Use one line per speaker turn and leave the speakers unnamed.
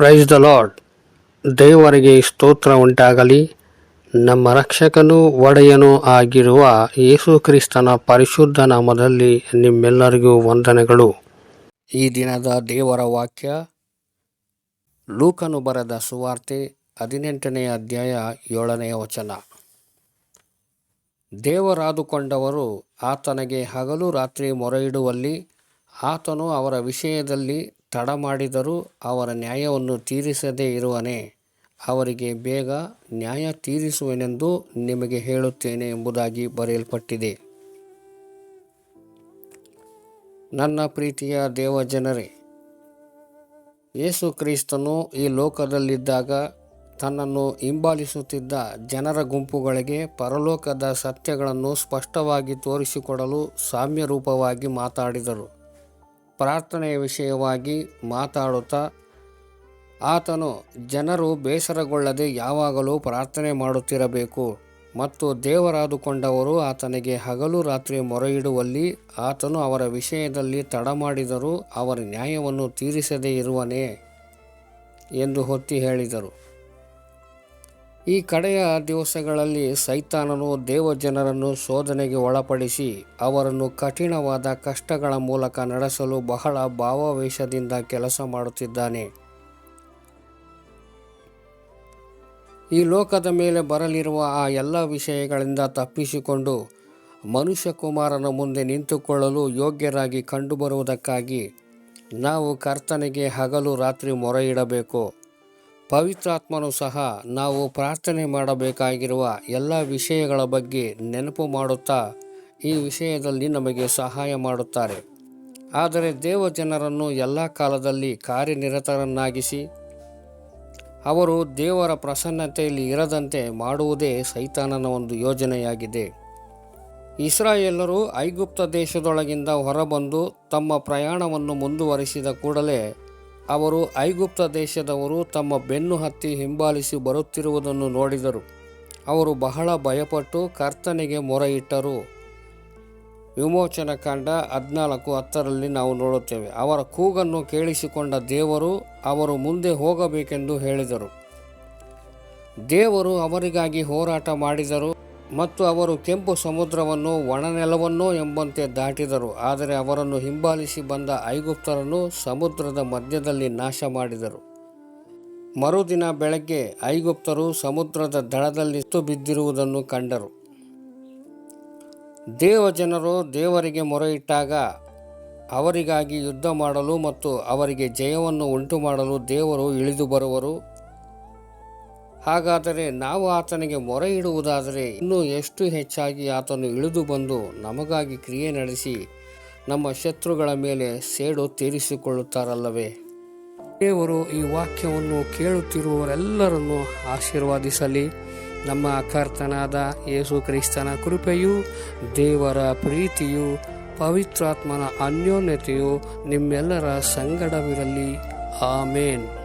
Praise the lord ದೇವರಿಗೆ ಸ್ತೋತ್ರ ಉಂಟಾಗಲಿ. ನಮ್ಮ ರಕ್ಷಕನೂ ಒಡೆಯನೂ ಆಗಿರುವ ಯೇಸು ಕ್ರಿಸ್ತನ ಪರಿಶುದ್ಧ ನಾಮದಲ್ಲಿ ನಿಮ್ಮೆಲ್ಲರಿಗೂ ವಂದನೆಗಳು. ಈ ದಿನದ ದೇವರ ವಾಕ್ಯ, ಲೂಕನು ಬರೆದ ಸುವಾರ್ತೆ ಹದಿನೆಂಟನೆಯ ಅಧ್ಯಾಯ ಏಳನೆಯ ವಚನ. ದೇವರಾದುಕೊಂಡವರು ಆತನಿಗೆ ಹಗಲು ರಾತ್ರಿ ಮೊರೆಯಿಡುವಲ್ಲಿ, ಆತನು ಅವರ ವಿಷಯದಲ್ಲಿ ತಡ ಮಾಡಿದರೂ ಅವರ ನ್ಯಾಯವನ್ನು ತೀರಿಸದೇ ಇರುವನೆ. ಅವರಿಗೆ ಬೇಗ ನ್ಯಾಯ ತೀರಿಸುವೆನೆಂದು ನಿಮಗೆ ಹೇಳುತ್ತೇನೆ ಎಂಬುದಾಗಿ ಬರೆಯಲ್ಪಟ್ಟಿದೆ. ನನ್ನ ಪ್ರೀತಿಯ ದೇವಜನರೇ ಯೇಸು ಕ್ರಿಸ್ತನು ಈ ಲೋಕದಲ್ಲಿದ್ದಾಗ ತನ್ನನ್ನು ಹಿಂಬಾಲಿಸುತ್ತಿದ್ದ ಜನರ ಗುಂಪುಗಳಿಗೆ ಪರಲೋಕದ ಸತ್ಯಗಳನ್ನು ಸ್ಪಷ್ಟವಾಗಿ ತೋರಿಸಿಕೊಡಲು ಸಾಮ್ಯ ರೂಪವಾಗಿ ಮಾತಾಡಿದರು. ಪ್ರಾರ್ಥನೆಯ ವಿಷಯವಾಗಿ ಮಾತಾಡುತ್ತಾ, ಆತನು ಜನರು ಬೇಸರಗೊಳ್ಳದೆ ಯಾವಾಗಲೂ ಪ್ರಾರ್ಥನೆ ಮಾಡುತ್ತಿರಬೇಕು ಮತ್ತು ದೇವರಾದುಕೊಂಡವರು ಆತನಿಗೆ ಹಗಲು ರಾತ್ರಿ ಮೊರೆಯಿಡುವಲ್ಲಿ ಆತನು ಅವರ ವಿಷಯದಲ್ಲಿ ತಡ ಮಾಡಿದರೂ ಅವರ ನ್ಯಾಯವನ್ನು ತೀರಿಸದೇ ಇರುವನೇ ಎಂದು ಹೊತ್ತಿ ಹೇಳಿದರು. ಈ ಕಡೆಯ ದಿವಸಗಳಲ್ಲಿ ಸೈತಾನನು ದೇವಜನರನ್ನು ಶೋಧನೆಗೆ ಒಳಪಡಿಸಿ ಅವರನ್ನು ಕಠಿಣವಾದ ಕಷ್ಟಗಳ ಮೂಲಕ ನಡೆಸಲು ಬಹಳ ಭಾವಾವೇಶದಿಂದ ಕೆಲಸ ಮಾಡುತ್ತಿದ್ದಾನೆ. ಈ ಲೋಕದ ಮೇಲೆ ಬರಲಿರುವ ಆ ಎಲ್ಲ ವಿಷಯಗಳಿಂದ ತಪ್ಪಿಸಿಕೊಂಡು ಮನುಷ್ಯಕುಮಾರನ ಮುಂದೆ ನಿಂತುಕೊಳ್ಳಲು ಯೋಗ್ಯರಾಗಿ ಕಂಡುಬರುವುದಕ್ಕಾಗಿ ನಾವು ಕರ್ತನಿಗೆ ಹಗಲು ರಾತ್ರಿ ಮೊರೆಯಿಡಬೇಕು. ಪವಿತ್ರಾತ್ಮನು ಸಹ ನಾವು ಪ್ರಾರ್ಥನೆ ಮಾಡಬೇಕಾಗಿರುವ ಎಲ್ಲ ವಿಷಯಗಳ ಬಗ್ಗೆ ನೆನಪು ಮಾಡುತ್ತಾ ಈ ವಿಷಯದಲ್ಲಿ ನಮಗೆ ಸಹಾಯ ಮಾಡುತ್ತಾರೆ. ಆದರೆ ದೇವಜನರನ್ನು ಎಲ್ಲ ಕಾಲದಲ್ಲಿ ಕಾರ್ಯನಿರತರನ್ನಾಗಿಸಿ, ಅವರು ದೇವರ ಪ್ರಸನ್ನತೆಯಲ್ಲಿ ಇರದಂತೆ ಮಾಡುವುದೇ ಸೈತಾನನ ಒಂದು ಯೋಜನೆಯಾಗಿದೆ. ಇಸ್ರಾಯೇಲರು ಐಗುಪ್ತ ದೇಶದೊಳಗಿಂದ ಹೊರಬಂದು ತಮ್ಮ ಪ್ರಯಾಣವನ್ನು ಮುಂದುವರಿಸಿದ ಕೂಡಲೇ ಅವರು ಐಗುಪ್ತ ದೇಶದವರು ತಮ್ಮ ಬೆನ್ನು ಹತ್ತಿ ಹಿಂಬಾಲಿಸಿ ಬರುತ್ತಿರುವುದನ್ನು ನೋಡಿದರು. ಅವರು ಬಹಳ ಭಯಪಟ್ಟು ಕರ್ತನಿಗೆ ಮೊರೆಯಿಟ್ಟರು. ವಿಮೋಚನ ಕಾಂಡ ಹದಿನಾಲ್ಕು ಹತ್ತರಲ್ಲಿ ನಾವು ನೋಡುತ್ತೇವೆ. ಅವರ ಕೂಗನ್ನು ಕೇಳಿಸಿಕೊಂಡ ದೇವರು ಅವರು ಮುಂದೆ ಹೋಗಬೇಕೆಂದು ಹೇಳಿದರು. ದೇವರು ಅವರಿಗಾಗಿ ಹೋರಾಟ ಮಾಡಿದರು. ಮತ್ತು ಅವರು ಕೆಂಪು ಸಮುದ್ರವನ್ನು, ಒಣನೆಲವನ್ನು ಎಂಬಂತೆ ದಾಟಿದರು. ಆದರೆ ಅವರನ್ನು ಹಿಂಬಾಲಿಸಿ ಬಂದ ಐಗುಪ್ತರನ್ನು ಸಮುದ್ರದ ಮಧ್ಯದಲ್ಲಿ ನಾಶ ಮಾಡಿದರು. ಮರುದಿನ ಬೆಳಗ್ಗೆ ಐಗುಪ್ತರು ಸಮುದ್ರದ ದಡದಲ್ಲಿ ಬಿದ್ದಿರುವುದನ್ನು ಕಂಡರು. ದೇವಜನರು ದೇವರಿಗೆ ಮೊರೆಯಿಟ್ಟಾಗ ಅವರಿಗಾಗಿ ಯುದ್ಧ ಮಾಡಲು ಮತ್ತು ಅವರಿಗೆ ಜಯವನ್ನು ಉಂಟು ಮಾಡಲು ದೇವರು ಇಳಿದು ಬರುವರು. ಹಾಗಾದರೆ ನಾವು ಆತನಿಗೆ ಮೊರೆ ಇಡುವುದಾದರೆ ಇನ್ನೂ ಎಷ್ಟು ಹೆಚ್ಚಾಗಿ ಆತನು ಇಳಿದು ಬಂದು ನಮಗಾಗಿ ಕ್ರಿಯೆ ನಡೆಸಿ ನಮ್ಮ ಶತ್ರುಗಳ ಮೇಲೆ ಸೇಡು ತೀರಿಸಿಕೊಳ್ಳುತ್ತಾರಲ್ಲವೇ? ದೇವರು ಈ ವಾಕ್ಯವನ್ನು ಕೇಳುತ್ತಿರುವವರೆಲ್ಲರನ್ನು ಆಶೀರ್ವಾದಿಸಲಿ. ನಮ್ಮ ಕರ್ತನಾದ ಯೇಸು ಕ್ರಿಸ್ತನ ಕೃಪೆಯು, ದೇವರ ಪ್ರೀತಿಯು, ಪವಿತ್ರಾತ್ಮನ ಅನ್ಯೋನ್ಯತೆಯು ನಿಮ್ಮೆಲ್ಲರ ಸಂಗಡವಿರಲಿ. ಆಮೇನ್.